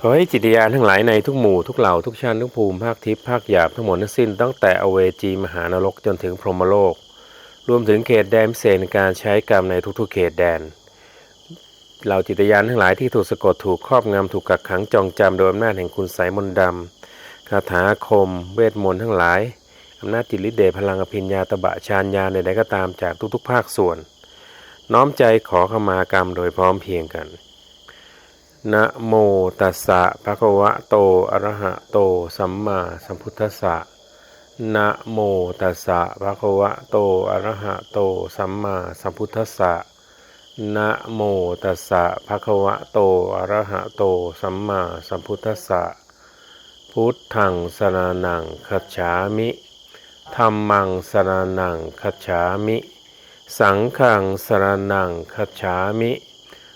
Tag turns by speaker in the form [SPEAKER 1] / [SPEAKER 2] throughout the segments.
[SPEAKER 1] ขอให้จิตญาณทั้งหลายในทุกหมู่ทุกเหล่าทุกชั้นทุกภูมิภาคทิพย์ภาคหยาบทั้งหมดทั้งสิ้นตั้งแต่อเวจีมหานรกจนถึงพรหมโลก รวมถึงเขตแดนพิเศษในการใช้กรรมในทุกๆเขตแดนเหล่าจิตญาณทั้งหลายที่ถูกสะกดถูกครอบงำถูกกักขังจองจำโดยอำนาจแห่งคุณไสยมนต์ดำคาถาคม เวทมนต์ทั้งหลายอำนาจจิตฤทธิ์เดชพลังอภิญญาตบะฌานญาใดๆก็ตามจากทุกๆ ภาคส่วน น้อมใจขอขมากรรมโดยพร้อมเพียงกัน นะโมตัสสะภะคะวะโตอะระหะโตสัมมาสัมพุทธัสสะนะโมตัสสะภะคะวะโตอะระหะโตสัมมาสัมพุทธัสสะนะโมตัสสะภะคะวะโตอะระหะโตสัมมาสัมพุทธัสสะพุทธังสรณังคัจฉามิธัมมังสรณังคัจฉามิ สังฆังสรณังคัจฉามิ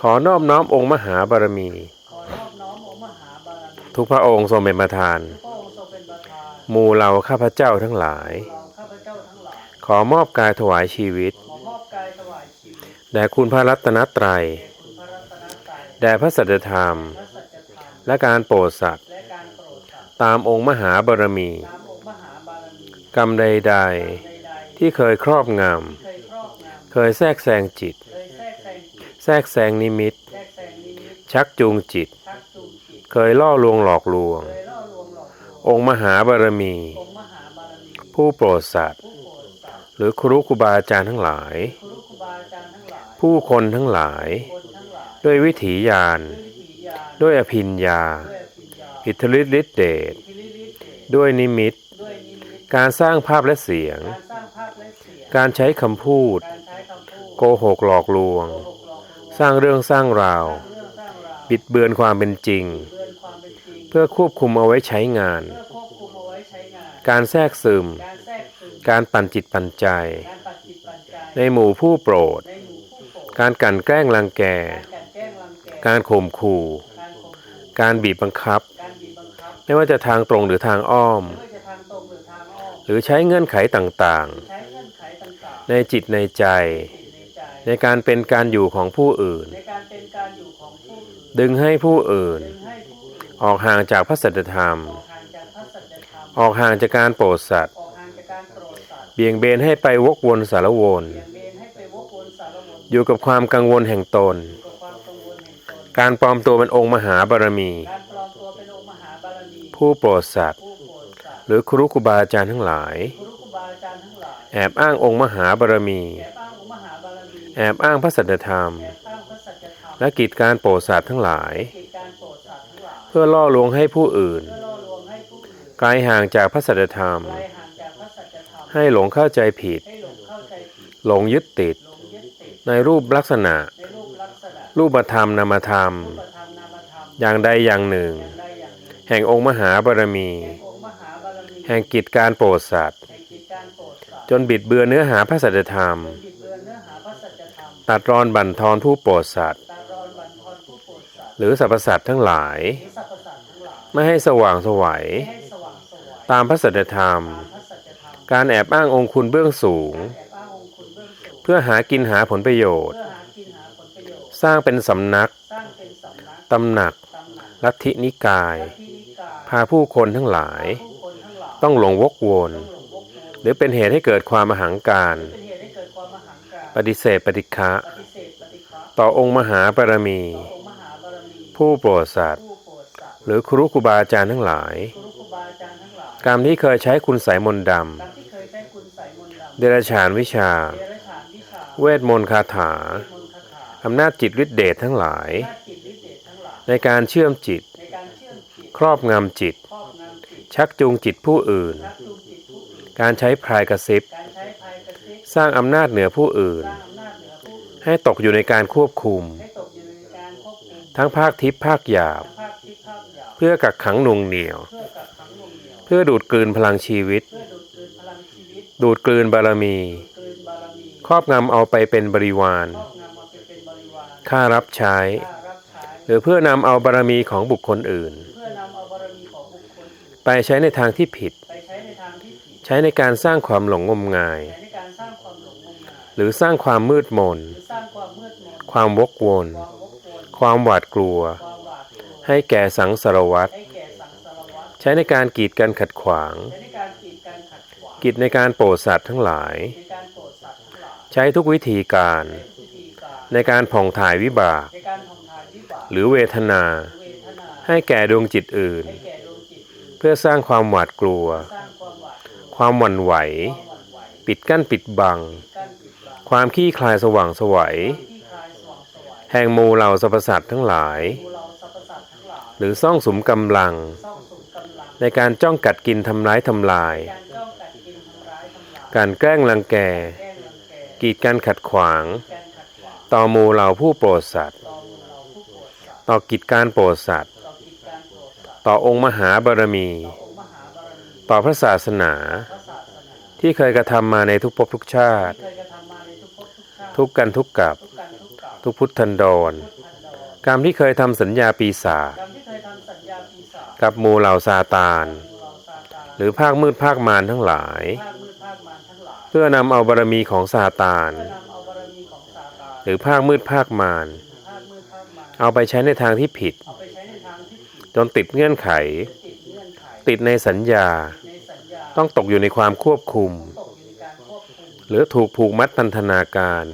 [SPEAKER 1] ขอนอบน้อมองค์มหาบารมี
[SPEAKER 2] ขอนอบน้อมองค์มหาบารมี
[SPEAKER 1] ทุกพระองค์ทรงเป็นประธาน
[SPEAKER 2] พระองค์ทรงเป็นประธาน
[SPEAKER 1] หมู่เหล่าข้าพเจ้าทั้งหลาย
[SPEAKER 2] เราข้าพเจ้าทั้งหลาย
[SPEAKER 1] ขอมอบกายถวายชีวิต
[SPEAKER 2] ขอมอบกายถวายชีวิต
[SPEAKER 1] แด่คุณพระรัตนตรัย
[SPEAKER 2] คุณพระรัตนตรัย
[SPEAKER 1] แด่พระสัจธรรม
[SPEAKER 2] พระสัจธรรม
[SPEAKER 1] และการโปรดสัตว์
[SPEAKER 2] และการโปรดสัตว์
[SPEAKER 1] ตามองค์มหาบารมี
[SPEAKER 2] ตามองค์มหาบารมี
[SPEAKER 1] กรรมใด
[SPEAKER 2] ใด
[SPEAKER 1] ๆที่เคยครอบง
[SPEAKER 2] ๆเคยครอบงำ
[SPEAKER 1] เคยแทรกแซงจิตำ
[SPEAKER 2] เค ทรกแซง
[SPEAKER 1] นิมิต
[SPEAKER 2] แทรกแซงนิมิต
[SPEAKER 1] ชักจูงจิต
[SPEAKER 2] ชักจูงจิต
[SPEAKER 1] เคยล่อลวงหลอกลวง
[SPEAKER 2] เคยล่อลวงหลอกลวง
[SPEAKER 1] องค์มหาบารมี
[SPEAKER 2] องค์มหาบารมี
[SPEAKER 1] ผู้โปรดสัตว์
[SPEAKER 2] ผู้โปรดสัตว์
[SPEAKER 1] หรือครูครูบาอาจารย์ทั้งหลาย
[SPEAKER 2] ครูครูบาอาจารย์ทั้งหลาย
[SPEAKER 1] ผู้คนทั้งหลาย
[SPEAKER 2] คนทั้งหลาย
[SPEAKER 1] ด้วยวิถีญาณ
[SPEAKER 2] ด้วยวิถีญาณ
[SPEAKER 1] ด้วยอภิญญา
[SPEAKER 2] ด้วยอภิญญา
[SPEAKER 1] อิทธิฤทธิฤทธิเดช
[SPEAKER 2] พิริลิเดช
[SPEAKER 1] ด้วยนิมิต
[SPEAKER 2] ด้วยนิมิต
[SPEAKER 1] การสร้างภาพและเสียง
[SPEAKER 2] การสร้างภาพและเสียง
[SPEAKER 1] การใช้คำพูด
[SPEAKER 2] การใช้คำพูด
[SPEAKER 1] โกหกหลอกลวง สร้างเรื่องสร้างราว บิดเบือนความเป็นจริง
[SPEAKER 2] เพื่
[SPEAKER 1] อควบคุมเอาไว้ใช้งาน การแทรกซึม
[SPEAKER 2] การ
[SPEAKER 1] ปั่นจิตปั่นใจ
[SPEAKER 2] ใน
[SPEAKER 1] หมู่ผู้โปรด การกลั่นแกล้งรังแก
[SPEAKER 2] การกลันแกล้งแก
[SPEAKER 1] การข่มขู่
[SPEAKER 2] การ
[SPEAKER 1] บีบบังคับ ไม่ว่าจะทางตรงหรือทางอ้อม
[SPEAKER 2] หรือ
[SPEAKER 1] ใช้เงื่อนไขต่างๆ ในจิตในใจ
[SPEAKER 2] ใใจ
[SPEAKER 1] ในการเป็นการอยู่ของผู้อื่น
[SPEAKER 2] ในการเป็นการอยู่ของผู้อื่น
[SPEAKER 1] ดึงให้ผู้อื่น
[SPEAKER 2] ดึงให้ผู้อื่น
[SPEAKER 1] ออกห่างจากพระสัจธรรม
[SPEAKER 2] ออกห่างจากพระสัจธรรม
[SPEAKER 1] ออกห่างจากการโปรดสัตว์
[SPEAKER 2] ออกห่างจากการโปรดสัตว์
[SPEAKER 1] เบี่ยงเบนให้ไปวกวนสารวน
[SPEAKER 2] เบี่ยงเบนให้ไปวกวนสารวน
[SPEAKER 1] อยู่กับความกังวลแห่งตน
[SPEAKER 2] กับความกังวลแห่งตน
[SPEAKER 1] การปลอมตัวเป็นองค์มหาบารมี
[SPEAKER 2] การปลอมตัวเป็นองค์มหาบารมี
[SPEAKER 1] ผู้โปรดสัตว์
[SPEAKER 2] ผู้โปรดสัตว์
[SPEAKER 1] หรือครูครูบาอาจารย์ทั้งหลาย
[SPEAKER 2] ครูครูบาอาจารย์ทั้งหลาย
[SPEAKER 1] แอบอ้างองค์มหาบารมี
[SPEAKER 2] แอบอ้างองค์มหาบารมี
[SPEAKER 1] แอบอ้างพระสัจธรรม
[SPEAKER 2] แอบอ้างพระสัจธรรม
[SPEAKER 1] และกิจการโปรดสัตว์ทั้งหลาย
[SPEAKER 2] กิจการโปรดสัตว์ทั้งหลาย
[SPEAKER 1] เพื่อล่อลวงให้ผู้อื่น
[SPEAKER 2] เพื่อล่อลวงให้ผู้อื่น
[SPEAKER 1] ไกลห่างจากพระสัจธรรม
[SPEAKER 2] ไกลห่างจากพระสัจธรรม
[SPEAKER 1] ให้หลงเข้าใจผิด
[SPEAKER 2] ให้หลงเข้าใจผิด
[SPEAKER 1] หลงยึดติด
[SPEAKER 2] หลงยึดติด
[SPEAKER 1] ในรูปลักษณะ
[SPEAKER 2] ในรูปลักษณะ
[SPEAKER 1] รูปธรรมนามธรรม
[SPEAKER 2] รูปธรรมนามธรรม
[SPEAKER 1] อย่างใดอย่างหนึ่ง
[SPEAKER 2] อย่างใดอย่างหนึ่ง
[SPEAKER 1] แห่งองค์มหาบารมี
[SPEAKER 2] แห่งองค์มหาบารมี
[SPEAKER 1] แห่งกิจการโปรดสัตว์
[SPEAKER 2] แห่งกิจการโปรดสัตว์
[SPEAKER 1] จนบิดเบือนเนื้อหาพระสัจธรรม
[SPEAKER 2] จนบิ
[SPEAKER 1] ตัดรอนบั่นทอนผู้โปรดสัตว์
[SPEAKER 2] ตารอนบันทอนผู้โปรดสัตว์
[SPEAKER 1] หรือสรรพสัตว์ทั้งหลาย
[SPEAKER 2] หรือสรรพสัตทั้งหลาย
[SPEAKER 1] ไม่ให้สว่างสวัย ตามพระสัจธรรม
[SPEAKER 2] ตาสัจธรรม
[SPEAKER 1] การแอบอ้างองค์คุณเบื้องสูง
[SPEAKER 2] เพื่
[SPEAKER 1] อหากินหาผลประโยชน์ สร้างเป็นสำนักตำหนัก
[SPEAKER 2] ตำหนัก
[SPEAKER 1] ลัทธินิกาย พาผู้คนทั้งหลาย ต้องหลงวกวน
[SPEAKER 2] ห
[SPEAKER 1] รือเป็นเหตุให้เกิดความมหังการ
[SPEAKER 2] ป็นเหตุให้เกิดความมหังการ
[SPEAKER 1] ปฏิเสธปฏิฆะ
[SPEAKER 2] ปฏิเสธปฏิฆะ
[SPEAKER 1] ต่อองค์มหาบารมี
[SPEAKER 2] ต่อองค์มหาบารมี
[SPEAKER 1] ผู้โปรดสัตว์
[SPEAKER 2] ผู้โปรดสัตว์
[SPEAKER 1] หรือครูครูบาอาจารย์ทั้งหลาย
[SPEAKER 2] ครูครูบาอาจารย์ทั้งหลาย
[SPEAKER 1] กรรมที่เคยใช้คุณสายมนต์ด
[SPEAKER 2] ตามที่เคยได้คุณใส่มนต์ดำำ
[SPEAKER 1] เดรัจฉานวิชา
[SPEAKER 2] เดรัจฉานวิชา
[SPEAKER 1] เวทมนต์คาถา
[SPEAKER 2] มนต์คาถา
[SPEAKER 1] อำนาจจิตฤทธิเดชทั้งหลาย
[SPEAKER 2] หน้าจิตวิเศษทั้งหลาย
[SPEAKER 1] ในการเชื่อมจิต
[SPEAKER 2] ในการเชื่อมจิต
[SPEAKER 1] ครอบงำจิต
[SPEAKER 2] ครอบงำจิต
[SPEAKER 1] ชักจูงจิตผู้อื่น
[SPEAKER 2] ชักจูงจิตผู้อื่น
[SPEAKER 1] การใช้พรายกระซิบ สร้างอำนาจเหนือผู้อื่น
[SPEAKER 2] สร้างอำนาจเหนือผู้อื่น
[SPEAKER 1] ให้ตกอยู่ในการควบคุม
[SPEAKER 2] ให้ตกอยู่ในการควบคุม
[SPEAKER 1] ทั้งภาคทิพย์ภาคหยาบ
[SPEAKER 2] ทั้งภาคทิพย์ภาคหยาบ
[SPEAKER 1] เพื่อกักขังหน่วงเหนี่ยว
[SPEAKER 2] เพื่อกักขังหน่วงเหนี่ยว
[SPEAKER 1] เพื่อดูดกลืนพลังชีวิต
[SPEAKER 2] เพื่อดูดกลืนพลังชีวิต
[SPEAKER 1] ดูดกลืนบารมี
[SPEAKER 2] กลืนบารมี
[SPEAKER 1] ครอบงำเอาไปเป็นบริวาร
[SPEAKER 2] ครอบงำมาไปเป็นบริวาร
[SPEAKER 1] ค่ารับใช้
[SPEAKER 2] ค่ารับใช้
[SPEAKER 1] หรือเพื่อนำเอาบารมีของบุคคลอื่น
[SPEAKER 2] เพื่อนำเอาบารมีของบุคคลอื่น
[SPEAKER 1] ไปใช้ในทางที่ผิด
[SPEAKER 2] ไปใช้ในทางที่ผิด
[SPEAKER 1] ใช้ในการสร้างความหลงงมงาย
[SPEAKER 2] ให
[SPEAKER 1] รือสร้างความมืดมน
[SPEAKER 2] ความ
[SPEAKER 1] วกวน
[SPEAKER 2] ความ
[SPEAKER 1] หวาดกลัว ให้แก่สังสารวัตร
[SPEAKER 2] ใช้
[SPEAKER 1] ในการกีดกันขัดขวาง
[SPEAKER 2] ใช้ในการกีดกันขัดขวาง
[SPEAKER 1] กิจในการโปรดสัตว์ทั้งหลาย
[SPEAKER 2] ในการโปดสัตว์ทั้งหลาย
[SPEAKER 1] ใช้ทุกวิธีการ ในการผ่องถ่ายวิบาก หรือเวทนา ให้แก่ดวงจิตอื่น เพื่อสร้างความหวาดกลัว
[SPEAKER 2] ความหวั่
[SPEAKER 1] นไหว ปิดกั้นปิดบัง ความขี้คลายสว่างสวัยแห่งมูเหล่าสรรพสัตว์ทั้งหลาย
[SPEAKER 2] ดูเราสรรพสัตทั้งหลาย
[SPEAKER 1] หรือซ่องสุมกำลัง ในการจ้องกัดกินทำร้ายทำลาย
[SPEAKER 2] การ
[SPEAKER 1] แกล้งรังแก
[SPEAKER 2] แกล้งรังแก
[SPEAKER 1] กีดกา
[SPEAKER 2] รขัดขวาง
[SPEAKER 1] ต่อมูเหล่าผู้โปรดสัตว์
[SPEAKER 2] ต่อ
[SPEAKER 1] กิจการโปรดสัตว์
[SPEAKER 2] ต่อ
[SPEAKER 1] องค์มหาบารมี
[SPEAKER 2] ต่อ
[SPEAKER 1] พระศาสนา ที่เคยกระทำมาในทุกภพทุกชาติ
[SPEAKER 2] ที่เคยกระทำมาในทุกภพทุกชาติ
[SPEAKER 1] ทุกกันทุกกับ
[SPEAKER 2] ทุกการทุกกับ
[SPEAKER 1] ทุกพุทธันดร
[SPEAKER 2] พุทธันดร
[SPEAKER 1] กรรมที่เคยทำสัญญาปีศาจ
[SPEAKER 2] กรรมที่เคยทำสัญญาปีศาจ
[SPEAKER 1] กับหมู่เหล่าซาตาน
[SPEAKER 2] มูเราซาตาน
[SPEAKER 1] หรือภาคมืดภาคมารทั้งหลาย
[SPEAKER 2] ภาคมืดภาคมารทั้งหลาย
[SPEAKER 1] เพื่อนำเอาบารมีของซาตาน
[SPEAKER 2] เพื่อนำเอาบารมีของซาตาน
[SPEAKER 1] หรือภาคมืดภาคมาร
[SPEAKER 2] ภาคมืดภาคมาร
[SPEAKER 1] เอาไปใช้ในทางที่ผิด
[SPEAKER 2] เอาไปใช้ในทางที่ผิด
[SPEAKER 1] จนติดเงื่อนไข
[SPEAKER 2] ติดเงื่อนไข
[SPEAKER 1] ติดในสัญญา
[SPEAKER 2] ในสัญญา
[SPEAKER 1] ต้องตกอยู่ในความควบคุม
[SPEAKER 2] ตกอยู่ในการควบคุม
[SPEAKER 1] หรือถูกผูกมัดพันธนาการ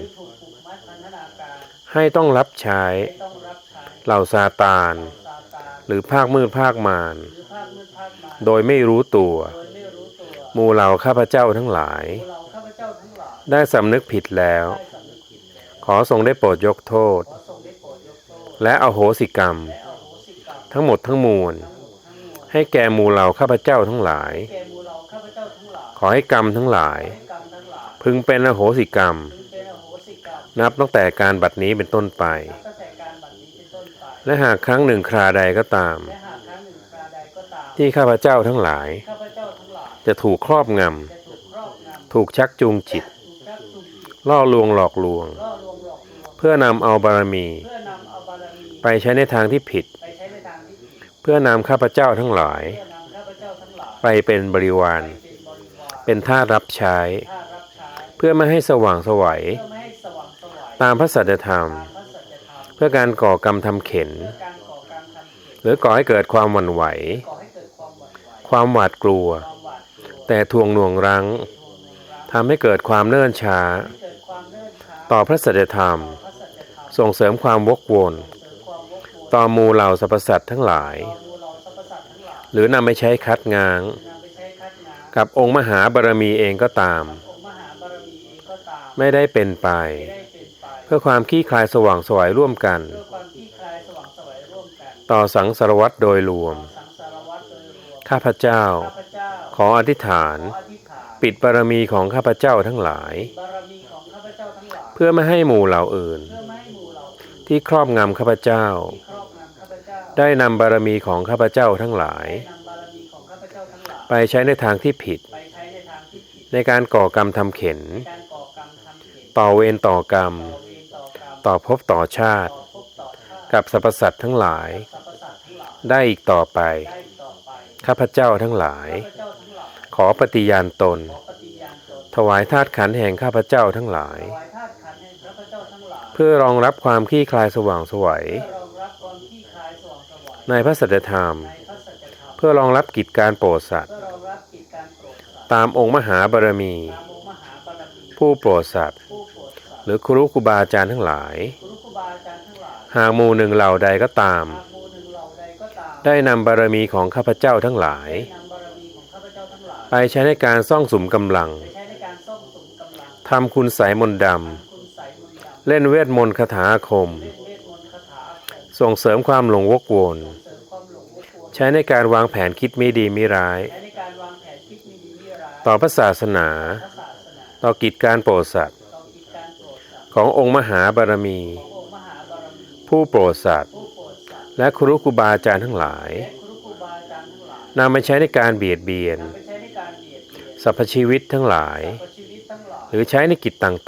[SPEAKER 1] ให้ต้องรับใช้
[SPEAKER 2] ไม่ต้องรับใช
[SPEAKER 1] เหล่าซาตาน หรือภาคมืดภาคมาร
[SPEAKER 2] หรือภาคมาคมาร
[SPEAKER 1] โดยไม่รู้ตัว
[SPEAKER 2] โดยไม่รู้ตัว
[SPEAKER 1] หมู่เหล่าข้าพเจ้าทั้งหลาย ได้สำนึกผิดแล้ว ขอทรงได้โปรดยกโทษ และอโหสิกรรม
[SPEAKER 2] และอโหสิกรรม
[SPEAKER 1] ทั้งหมดทั้งมวล ให้แก่หมู่เหล่าข้าพเจ้าทั้งหลาย
[SPEAKER 2] ข
[SPEAKER 1] อให้กรรมทั้งหลาย พึงเป็นอโหสิกรรม
[SPEAKER 2] นอโหสิกรรม
[SPEAKER 1] นับตั้งแต่การบัดนี้เป็นต้นไป
[SPEAKER 2] นับตั้งแต่การบัดนี้เป็นต้นไป
[SPEAKER 1] และหากครั้งหนึ่งคราใดก็ตาม
[SPEAKER 2] และหากครั้งหนึ่งคราใดก็ตาม
[SPEAKER 1] ที่ข้าพเจ้าทั้งหลาย
[SPEAKER 2] ข้าพเจ้าทั้งหลาย
[SPEAKER 1] จะถูกครอบง
[SPEAKER 2] จะถูกครอบงำำ
[SPEAKER 1] ถูกชักจูงจิต
[SPEAKER 2] ถูกชักจูงจิต
[SPEAKER 1] ล่อลวงหลอกลวง
[SPEAKER 2] ล่อลวงหลอกลวง
[SPEAKER 1] เพื่อนำเอาบารมี
[SPEAKER 2] เพื่อนำเอาบารมี
[SPEAKER 1] ไปใช้ในทางที่ผิด
[SPEAKER 2] ไปใช้ในทางที่ผิด
[SPEAKER 1] เพื่อนำข้าพเจ้าทั้งหลาย
[SPEAKER 2] เพื่อนำข้าพเจ้าทั้งหลาย
[SPEAKER 1] ไปเป็นบริวาร
[SPEAKER 2] ไปเป็นบริวาร
[SPEAKER 1] เป็นท่าสรับใช้
[SPEAKER 2] ถ้ารับใช้
[SPEAKER 1] เพื่อไม่ให้สว่างไสวัย
[SPEAKER 2] เพื่อไม่ให้สว่างไสวัย
[SPEAKER 1] ตามพระสัจธรรม
[SPEAKER 2] ตาสัจธรรม
[SPEAKER 1] เพื่อการก่อกรรมทำเข็น หรือก่อให้เกิดความหวั่นไหว
[SPEAKER 2] ความหวา
[SPEAKER 1] ดกลัว แต่ทวงหน่วงรั้ง
[SPEAKER 2] ทำ
[SPEAKER 1] ให้เกิดความเนิ่นช้า
[SPEAKER 2] ให้เกิดความเนิ่นช้า
[SPEAKER 1] ต่อพระสัจธรรม
[SPEAKER 2] ส่
[SPEAKER 1] งเสริมความวกวน
[SPEAKER 2] ววน
[SPEAKER 1] ต่อมูเหล่าสรรพสัตว์ทั้งหลาย
[SPEAKER 2] ต่อมูเราสรรพสัตทั้งหลาย
[SPEAKER 1] หรือนำไปใช้คัดง้าง กับองค์มหาบารมีเองก็ตาม ไม่ได้เป็นไป
[SPEAKER 2] เพื่
[SPEAKER 1] อความขี้คลายสว่างสวยร่วมกัน ต่อสังสารวัตรโดยรวม ข้าพเจ้า
[SPEAKER 2] ข
[SPEAKER 1] ออธิษฐาน ปิดบารมีของข้าพเจ้าทั้งหลาย
[SPEAKER 2] เพื่
[SPEAKER 1] อไม่ให้หมู่เหล่าอื่น ที่ครอบงำข้าพเจ้า ได้นำบารมีของข้าพเจ้าทั้งหลาย
[SPEAKER 2] ไป
[SPEAKER 1] ใช้ในทางที่ผิด
[SPEAKER 2] ใน
[SPEAKER 1] การก่อกรรมทำเข็น ต่อเวรต่อกรรม
[SPEAKER 2] ต่อ
[SPEAKER 1] พบต่
[SPEAKER 2] อชาติ
[SPEAKER 1] กับสรรพสัตว์ทั้งหลาย ได้อีกต่อไป ข้าพเจ้าทั้งหลาย
[SPEAKER 2] ข
[SPEAKER 1] อปฏิญาณตน ถวายธาตุขันแห่งข้าพเจ้าทั้งหลาย
[SPEAKER 2] เพื่
[SPEAKER 1] อรองรับความขี้คลายสว่างสวย ในพระสัจธรรม เพื่อรองรับกิจการโปรดสัตว์
[SPEAKER 2] ตา
[SPEAKER 1] มองค์มหาบารมี ผู้โปรดสัตว์ หรือครูครูบาอาจารย์ทั้งหลาย
[SPEAKER 2] หา
[SPEAKER 1] กหมู่หนึ่งเหล่าใดก็ตาม ได้นำบารมีของข้าพเจ้าทั้งหลาย ไปใช้ในการซ่องสุมกำลัง
[SPEAKER 2] ไปใช้ในการซ่อมสุมกำลัง
[SPEAKER 1] ทำคุณไสยมนต์ดำ เล่นเวทมนต์คาถาคม ส่งเสริมความหลงวกวน
[SPEAKER 2] เสริมความหลงวกวน
[SPEAKER 1] ใช้ในการวางแผนคิดไม่ดีไม่ร้าย ต่อพระศาสนา ต่อกิจการโปรดสัตว ขององค์มหาบารมี
[SPEAKER 2] ขององค์มหาบารมี
[SPEAKER 1] ผู้โปรดสัตว์
[SPEAKER 2] ผู้โปรดสัตว์
[SPEAKER 1] และครูครูบาอาจารย์ทั้งหลาย
[SPEAKER 2] และครูครู
[SPEAKER 1] นำมาใช้ในการเบียดเบียน
[SPEAKER 2] นำไปใช้ในการเบียดเบียน
[SPEAKER 1] สรรพชีวิตทั้งหลาย
[SPEAKER 2] สรรพชีวิตทั้งหลาย
[SPEAKER 1] หรือใช้ในกิจต่าง
[SPEAKER 2] ใน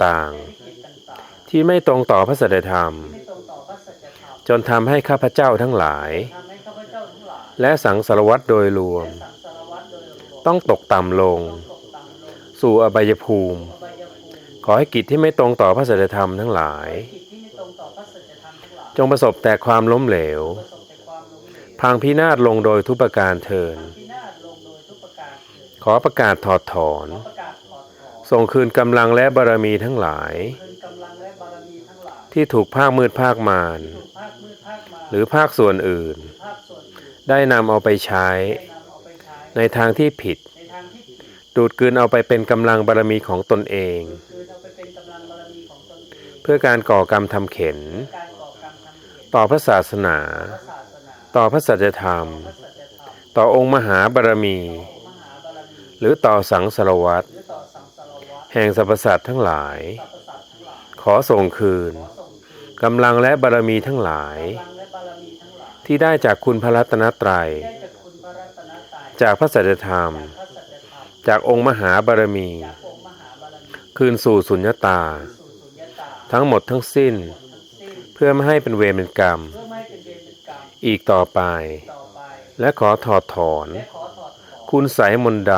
[SPEAKER 2] กิจต่าง
[SPEAKER 1] ๆที่ไม่ตรงต่อพระสัจธรรม
[SPEAKER 2] ๆไม่ตรงต่อพระสัจธรรม
[SPEAKER 1] จนทำให้ข้าพเจ้าทั้งหลาย
[SPEAKER 2] ทำให้ข้าพเจ้าทั้งหลาย
[SPEAKER 1] และสังสารวัตรโดยรวม
[SPEAKER 2] และสังสารวัตรโดยรวม
[SPEAKER 1] ต้องตกต่ำลง
[SPEAKER 2] ต้องตกต่ำลง
[SPEAKER 1] สู่อบายภูมิ
[SPEAKER 2] อบายภูมิ
[SPEAKER 1] ขอให้กิจที่ไม่ตรงต่อพระสัจธรรมทั้งหลาย
[SPEAKER 2] กิจที่ไม่ตรงต่อพระสัจธรรมทั้งหลาย
[SPEAKER 1] จงประสบแต่ความล้มเหลว
[SPEAKER 2] ประสบแต่ความล้มเหลว
[SPEAKER 1] พังพินาศลงโดยทุกประการเทิน
[SPEAKER 2] พินาศลงโดยทุกประการเถิด
[SPEAKER 1] ขอประกาศถอดถอน
[SPEAKER 2] ขอประกาศถอดถอน
[SPEAKER 1] ส่งคืนกำลังและบารมีทั้งหลาย
[SPEAKER 2] คืนกำลังและบารมีทั้งหลาย
[SPEAKER 1] ที่ถูกภาคมืดภาคมาร
[SPEAKER 2] ถูกภาคมืดภาคมา
[SPEAKER 1] หรือภาคส่วนอื่น
[SPEAKER 2] ภาคส่วนอื่น
[SPEAKER 1] ได้นำเอาไปใช้
[SPEAKER 2] ได้นำเอาไปใช้
[SPEAKER 1] ในทางที่ผิด
[SPEAKER 2] ในทางที่ผิด
[SPEAKER 1] ดูดกลืน
[SPEAKER 2] เอาไปเป็นกำลังบารมีของตนเอง
[SPEAKER 1] เพื่อการก่อกรรมทำเข็น
[SPEAKER 2] การก่อกรรมทำเข็น
[SPEAKER 1] ต่อพระศาสนา
[SPEAKER 2] พระศาสนา
[SPEAKER 1] ต่อพระสัจธรรม
[SPEAKER 2] พระสัจธรรม
[SPEAKER 1] ต่อองค์มหาบารมี
[SPEAKER 2] ของมหาบารมี
[SPEAKER 1] หรือต่อสังสารวัตร
[SPEAKER 2] หรือต่อสังสารวัตร
[SPEAKER 1] แห่งสรรพสัตว์ทั้งหลาย
[SPEAKER 2] สรรพสัตว์ทั้งหลาย
[SPEAKER 1] ขอส่งคืน
[SPEAKER 2] ขอส่งคืน
[SPEAKER 1] กำลังและบารมีทั้งหลาย
[SPEAKER 2] กำลังและบารมีทั้งหลาย
[SPEAKER 1] ที่ได้จากคุณพระรัตนตรัย
[SPEAKER 2] จากพระรัตนตรัย
[SPEAKER 1] จากพระสัจธรรม
[SPEAKER 2] พระสัจธรรม
[SPEAKER 1] จากองค์มหาบารมี
[SPEAKER 2] จากองค์มหาบารมี
[SPEAKER 1] คืนสู่สุญญตา
[SPEAKER 2] สู่สุญญตา
[SPEAKER 1] ทั้งหมดทั้งสิ้น เพื่อไม่ให้เป็นเวรเป็นกรรม
[SPEAKER 2] อีก
[SPEAKER 1] ต่อไป และขอถอดถอน
[SPEAKER 2] และขอถอดถอน
[SPEAKER 1] คุณสยมน
[SPEAKER 2] สายมนต์ด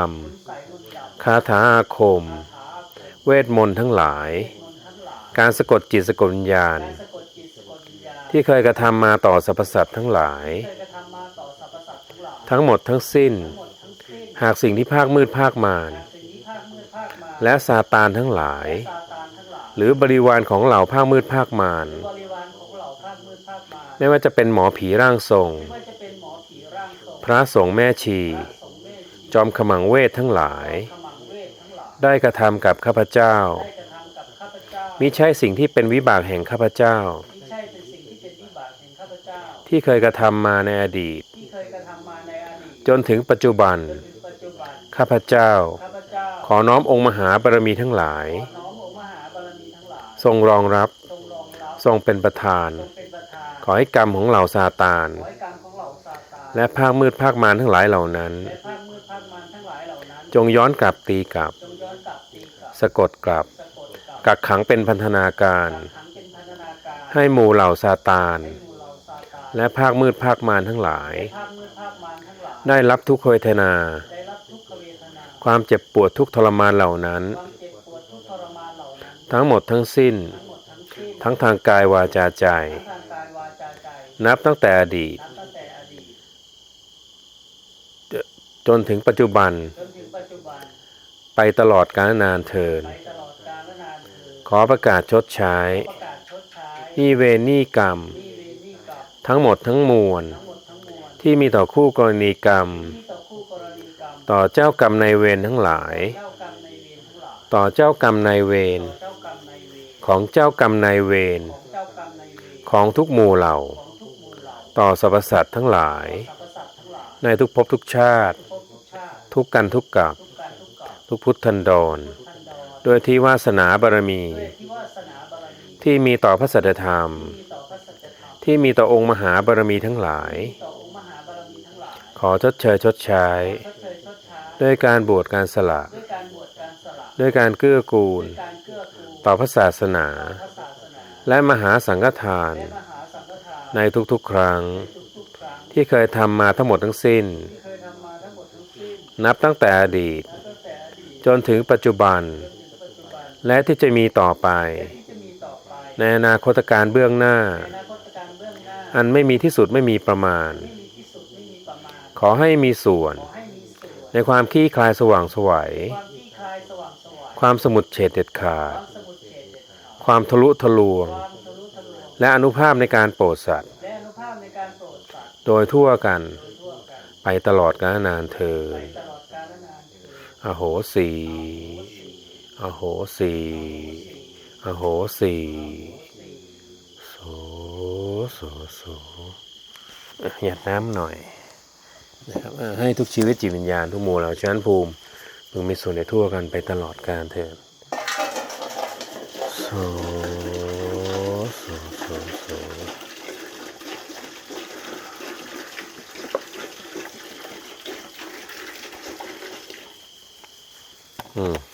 [SPEAKER 2] ำ
[SPEAKER 1] คาถาอาคม เวทมนต์ทั้งหลาย การสะกดจิตสะกดวิญญาณ ที่เคยกระทำมาต่อสรรพสัตว์ทั้งหลาย
[SPEAKER 2] ทั้งห
[SPEAKER 1] มดทั้งสิ้น
[SPEAKER 2] หา
[SPEAKER 1] กสิ่งที่ภาคมืดภาคมารและซาตานทั้งหลาย
[SPEAKER 2] หลาย
[SPEAKER 1] หรือบริวารของเหล่าภาคมืดภาคมาร
[SPEAKER 2] หรือบริวารของเหล่าภาคมืดภาคมา
[SPEAKER 1] ไม่ว่าจะเป็นหมอผีร่างทรง
[SPEAKER 2] ไม่ว่าจะเป็นหมอผีร่างทรง
[SPEAKER 1] พระสงฆ์แม่ชี
[SPEAKER 2] พระสงฆ์เมธชี
[SPEAKER 1] จอมขมังเวททั้งหลาย
[SPEAKER 2] ขมังเวททั้งหลาย
[SPEAKER 1] ได้กระทำกับข้าพเจ้า
[SPEAKER 2] ได้กระทำกับข้าพเจ้า
[SPEAKER 1] มิใช่สิ่งที่เป็นวิบากแห่งข้าพเจ้า
[SPEAKER 2] ไม่ใช่เป็นสิ่งที่เป็นวิบากแห่งข้าพเจ้า
[SPEAKER 1] ที่เคยกระทำมาในอดีต
[SPEAKER 2] ที่เคยกระทำมาในอดีต
[SPEAKER 1] จนถึงปัจจุบัน
[SPEAKER 2] จนถึงปัจจุบัน
[SPEAKER 1] ข้าพเจ้า
[SPEAKER 2] ข้าพเจ้า
[SPEAKER 1] ขอน้อมองค์มหาบารมีทั้งหลาย
[SPEAKER 2] ทั้งหลาย
[SPEAKER 1] ทรงรองรับ
[SPEAKER 2] ทรงรองรับ
[SPEAKER 1] ทรงเป็นประธาน
[SPEAKER 2] ทรงเป็นประธาน
[SPEAKER 1] ขอให้กรรมของเหล่าซาตาน
[SPEAKER 2] ขอให้กรรมของเหล่าซาตาน
[SPEAKER 1] และภาคมืดภาคมารทั้งหลายเหล่านั้น
[SPEAKER 2] และภาคมืดภาคมันทั้งหลายเหล่านั้น
[SPEAKER 1] จงย้อนกลับตีกลับ
[SPEAKER 2] จงย้อนกลับตีกลับ
[SPEAKER 1] สะกดกลับ
[SPEAKER 2] สะกดกลับ
[SPEAKER 1] กักขังเป็นพันธนาการ
[SPEAKER 2] กักขังเป็นพันธนาการ
[SPEAKER 1] ให้หมู่เหล่าซาตาน
[SPEAKER 2] ให้หมู่เหล่าซาตาน
[SPEAKER 1] และภาคมืดภาคมารทั้งหลาย
[SPEAKER 2] ภาคมืดภาคมันทั้งหลาย
[SPEAKER 1] ได้รับทุกขเวทนา
[SPEAKER 2] ได้รับทุกขเวทนา
[SPEAKER 1] ความเจ็บปวดทุกข์ทรมานเหล่านั้น
[SPEAKER 2] ความ ทั้
[SPEAKER 1] งหมดทั้งสิ้น
[SPEAKER 2] ทั้งทา
[SPEAKER 1] งกายวาจาใจ นับตั้งแต่อดีต จนถึงปัจจุบัน ไปตลอดกาลนานเทิน ขอประกาศชดใช้
[SPEAKER 2] ในี่
[SPEAKER 1] เวนี่กรรม ทั้งหมดทั้งมวล
[SPEAKER 2] ที่มี
[SPEAKER 1] ต่อคู่กรณีกรรม
[SPEAKER 2] ต่อ
[SPEAKER 1] เจ้ากรรม
[SPEAKER 2] ในเวรทั้งหลายา
[SPEAKER 1] ย
[SPEAKER 2] ต่อเจ้ากรรมนายเวร
[SPEAKER 1] ของเจ้ากรรมนายเวร
[SPEAKER 2] ของ
[SPEAKER 1] ทุกหมู่เหล่า ต่อสรรพสัตว์ทั้งหลาย ในทุกภพทุกชาติ
[SPEAKER 2] ทุก
[SPEAKER 1] กันทุกกับ
[SPEAKER 2] ทุก
[SPEAKER 1] พุทธันดร โดยที่วาสนาบารมี
[SPEAKER 2] ที่วาสนาบารมี
[SPEAKER 1] ที่มีต่อพระสัจธรรม
[SPEAKER 2] ที่ต่อพระสัจธรรม
[SPEAKER 1] ที่มีต่อองค์มหาบารมีทั้งหลาย ขอชดเชยชดใช้
[SPEAKER 2] ด้
[SPEAKER 1] วยการบวชการสละ
[SPEAKER 2] ด้วยการ
[SPEAKER 1] เกื้อกูล
[SPEAKER 2] ด้วยการเกื้อกูล
[SPEAKER 1] ต่อพระศาสนา
[SPEAKER 2] พระศาสนา
[SPEAKER 1] และมหาสังฆทาน
[SPEAKER 2] และมหาสังฆทาน
[SPEAKER 1] ในทุกๆครั้ง
[SPEAKER 2] ทุกๆครั้ง
[SPEAKER 1] ที่เคยทำมาทั้งหมดทั้งสิ้น
[SPEAKER 2] ที่เคยทำมาทั้งหมดทั้งสิ้น
[SPEAKER 1] นับตั้งแต่อดีต
[SPEAKER 2] นับตั้งแต่อดีต
[SPEAKER 1] จนถึงปัจจุบัน
[SPEAKER 2] จนถึงปัจจุบัน
[SPEAKER 1] และที่จะมีต่อไป
[SPEAKER 2] และที่จะมีต่อไป
[SPEAKER 1] ในอนาคตการเบื้องหน้า
[SPEAKER 2] ในอนาคตการเบื้องหน้า
[SPEAKER 1] อันไม่มีที่สุดไม่มีประมาณ
[SPEAKER 2] ไม่มีที่สุดไม่มีประมาณ
[SPEAKER 1] ขอให้มีส่วน
[SPEAKER 2] ขอให้มีส่วน
[SPEAKER 1] ในความขี้คลายสว่างไสวัย
[SPEAKER 2] ความที่คลายสว่างสวาย
[SPEAKER 1] ความสมุดเฉดเด็ดขาด
[SPEAKER 2] ความทะ
[SPEAKER 1] ลุทะลวง และอนุภาพในการโปรดสัตว์
[SPEAKER 2] โดสั
[SPEAKER 1] ดยทั่วกัน
[SPEAKER 2] โดยทั่วกัน
[SPEAKER 1] ไปตลอดกาลนานเทิน
[SPEAKER 2] อ
[SPEAKER 1] อโหสีอโหสีอโหสีโสโสโสหยัดน้ำหน่อยนะครับให้ทุกชีวิตจิตวิญญาณทุกหมู่เหล่าชั้นภูมิ มึงมีส่วนในทั่วกันไปตลอดการเถิดโสโสโสโสอืม